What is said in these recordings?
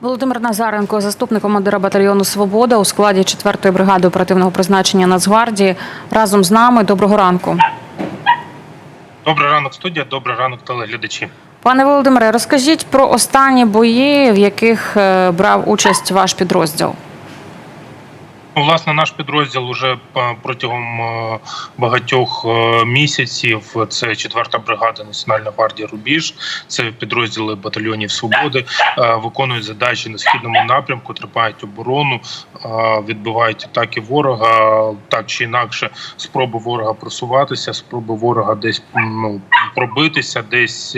Володимир Назаренко, заступник командира батальйону Свобода у складі 4-ї бригади оперативного призначення Нацгвардії, разом з нами. Доброго ранку. Добрий ранок, студія. Добрий ранок, телеглядачі. Пане Володимире, розкажіть про останні бої, в яких е, брав участь ваш підрозділ. Ну, власне, наш підрозділ уже е, протягом е, багатьох е, місяців. Це 4-та бригада Національної гвардії Рубіж, це підрозділи батальйонів Свободи, виконують задачі на східному напрямку, тримають оборону, відбивають атаки ворога. Так чи інакше, спроби ворога просуватися, спроби ворога десь ну, пробитися, десь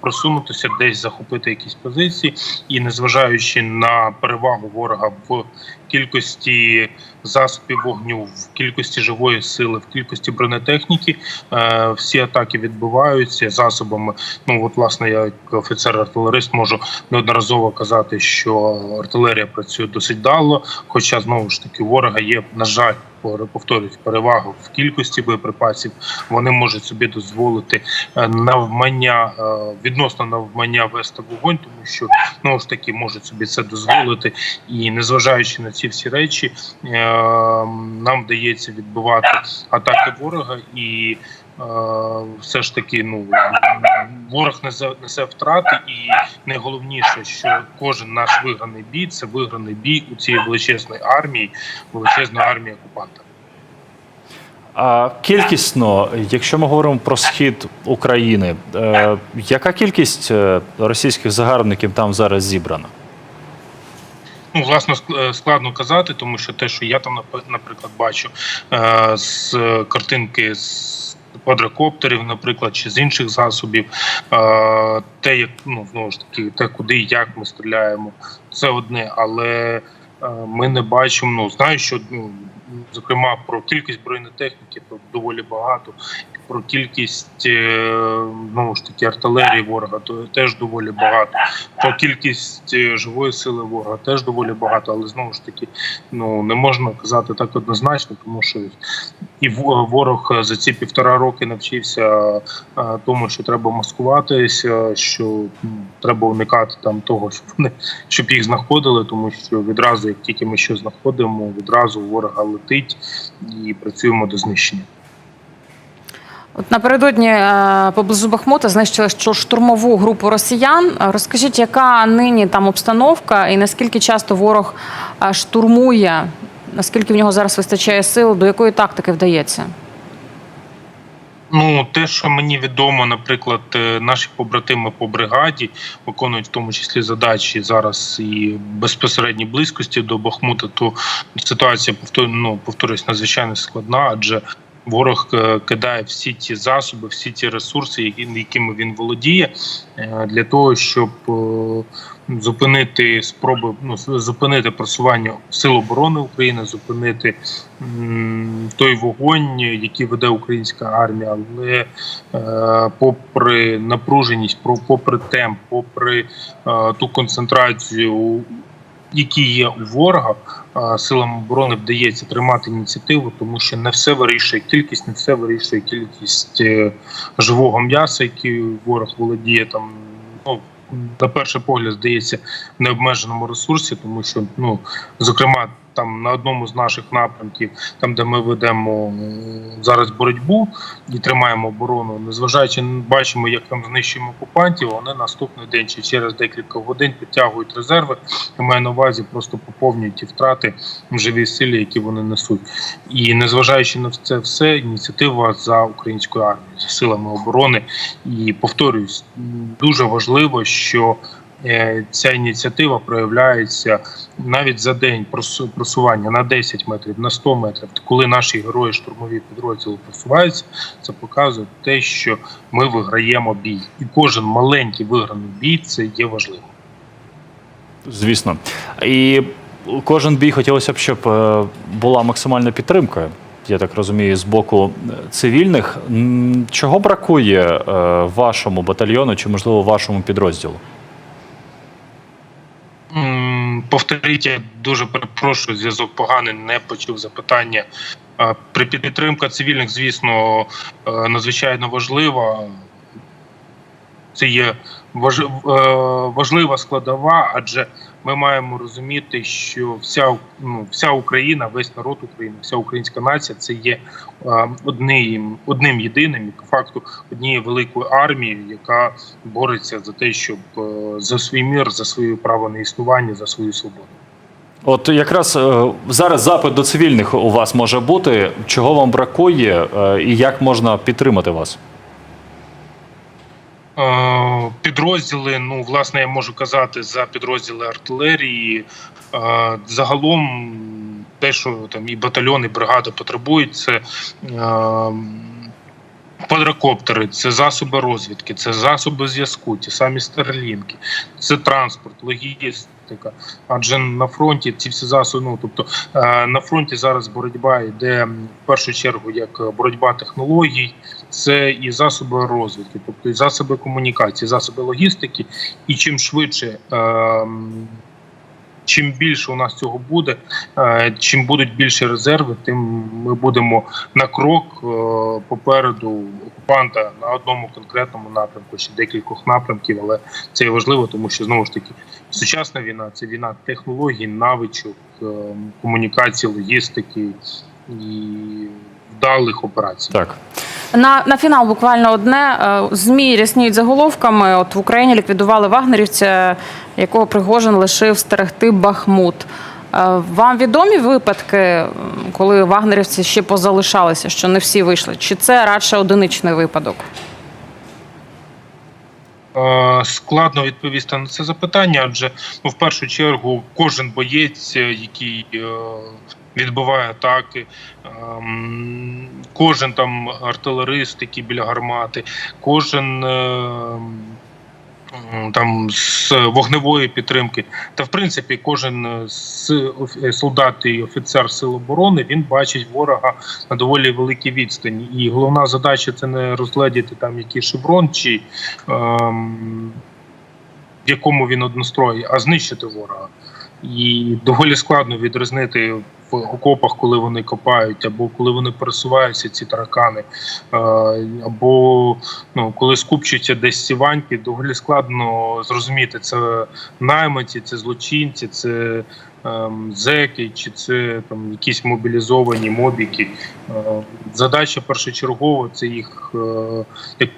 просунутися, десь захопити якісь позиції, і незважаючи на перевагу ворога в кількості засобів вогню, в кількості живої сили, в кількості бронетехніки. Е, всі атаки відбуваються засобами. Ну от власне, я як офіцер-артилерист можу неодноразово казати, що артилерія працює досить дало. Хоча знову ж таки ворога є, на жаль, повторюсь, перевагу в кількості боєприпасів. Вони можуть собі дозволити е, навмання е, відносно навмання вести вогонь, тому що знову ж таки можуть собі це дозволити. І незважаючи на ці всі речі, е, нам вдається відбивати атаки ворога і. Е, Все ж таки, ну ворог несе, несе втрати, і найголовніше, що кожен наш виграний бій це виграний бій у цій величезної армії, величезної армії окупанта. А кількісно, якщо ми говоримо про схід України, е, яка кількість е, російських загарбників там зараз зібрана? Ну, власне, е, складно казати, тому що те, що я там наприклад бачу з картинки з квадрокоптерів, наприклад, чи з інших засобів, те, як ну знову ж таки, те, куди і як ми стріляємо, це одне, але ми не бачимо. Ну знаю, що ну зокрема про кількість бронетехніки то доволі багато. Про кількість е, знову ж таки артилерії ворога то теж доволі багато. Про кількість е, живої сили ворога теж доволі багато, але знову ж таки ну не можна казати так однозначно, тому що і в- ворог за ці півтора роки навчився е, тому, що треба маскуватися, що ну, треба уникати там того, щоб вони щоб їх знаходили, тому що відразу, як тільки ми щось знаходимо, відразу ворога летить і працюємо до знищення. От напередодні е, поблизу Бахмута знищили штурмову групу росіян. Е, Розкажіть, яка нині там обстановка, і наскільки часто ворог е, штурмує, наскільки в нього зараз вистачає сил, до якої тактики вдається? Ну, те, що мені відомо, наприклад, наші побратими по бригаді виконують в тому числі задачі зараз і безпосередній близькості до Бахмута, то ситуація повтор- ну, повторюсь, надзвичайно складна, адже ворог е, кидає всі ті засоби, всі ті ресурси, якими він володіє, е, для того, щоб е, зупинити спроби, ну зупинити просування сил оборони України, зупинити той вогонь, який веде українська армія, але попри напруженість, попри темп, попри ту концентрацію, які є у ворога, силам оборони вдається тримати ініціативу, тому що не все вирішує кількість, не все вирішує кількість е, живого м'яса, який ворог володіє там. Ну, на перший погляд здається в необмеженому ресурсі, тому що ну зокрема там на одному з наших напрямків, там де ми ведемо зараз боротьбу і тримаємо оборону, незважаючи бачимо, як там знищуємо окупантів. Вони наступний день чи через декілька годин підтягують резерви. Я маю на увазі, просто поповнюють ті втрати в живій силі, які вони несуть. І незважаючи на це все, ініціатива за українською армією, за силами оборони. І повторюсь, дуже важливо, що е, ця ініціатива проявляється навіть за день просування на 10 метрів, на 100 метрів. Коли наші герої штурмові підрозділи просуваються, це показує те, що ми виграємо бій, і кожен маленький виграний бій це є важливо. Звісно. І кожен бій хотілося б, щоб е, була максимальна підтримка. Я так розумію, з боку е, цивільних. Чого бракує е, вашому батальйону чи, можливо, вашому підрозділу? Повторіть, я дуже перепрошую, зв'язок поганий, не почув запитання. При підтримка цивільних, звісно, е, надзвичайно важлива. Це є е, важлива складова, адже ми маємо розуміти, що вся ну, вся Україна, весь народ України, вся українська нація це є одним, одним єдиним, по факту однією великою армією, яка бореться за те, щоб е, за свій мір, за своє право на існування, за свою свободу. От якраз е, зараз запит до цивільних у вас може бути. Чого вам бракує, е, і як можна підтримати вас? Е, Підрозділи, ну власне, я можу казати за підрозділи артилерії. Е, Загалом, те, що там і батальйони, і бригада потребують, це е, квадрокоптери, це засоби розвідки, це засоби зв'язку, ті самі старлінки, це транспорт, логістика. Адже на фронті ці всі засоби, ну тобто на фронті зараз боротьба йде в першу чергу як боротьба технологій, це і засоби розвідки, тобто і засоби комунікації, засоби логістики. І чим швидше, ем, чим більше у нас цього буде, е, чим будуть більші резерви, тим ми будемо на крок е, попереду окупанта на одному конкретному напрямку, чи декількох напрямків, але це є важливо, тому що знову ж таки сучасна війна це війна технологій, навичок, е, комунікації, логістики і вдалих операцій. Так. На, на фінал буквально одне. Е, ЗМІ рясніють заголовками. От в Україні ліквідували вагнерівця, якого Пригожин лишив стерегти Бахмут. Е, Вам відомі випадки, коли вагнерівці ще позалишалися, що не всі вийшли? Чи це радше одиничний випадок? Е, Складно відповісти на це запитання, адже ну, в першу чергу кожен боєць, який відбиває атаки, ем, кожен там артилерист, який біля гармати, кожен е, там з вогневої підтримки, та в принципі кожен е, з солдат і офіцер сил оборони він бачить ворога на доволі великій відстані. І головна задача це не розгледіти там який шеврон чи ем, в якому він однострої, а знищити ворога. І доволі складно відрізнити окопах, коли вони копають, або коли вони пересуваються, ці таракани, е, або ну, коли скупчуються десь ці ваньки, доволі складно зрозуміти, це найманці, це злочинці, це ем, зеки, чи це там якісь мобілізовані мобіки. Е, задача першочергова це їх е,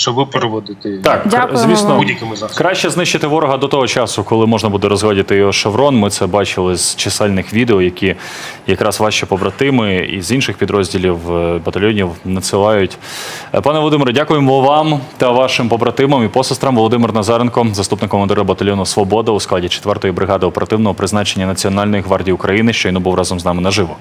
як що випроводити Так, Дякуємо звісно, будь-якими засобами. Краще знищити ворога до того часу, коли можна буде розглядіти його шеврон. Ми це бачили з чисельних відео, які якраз ваші побратими із інших підрозділів е, батальйонів надсилають. Е, Пане Володимире, дякуємо вам та вашим побратимам і посестрам. Володимир Назаренко, заступник командира батальйону Свобода у складі 4-ї бригади оперативного призначення Національної гвардії України, щойно був разом з нами наживо.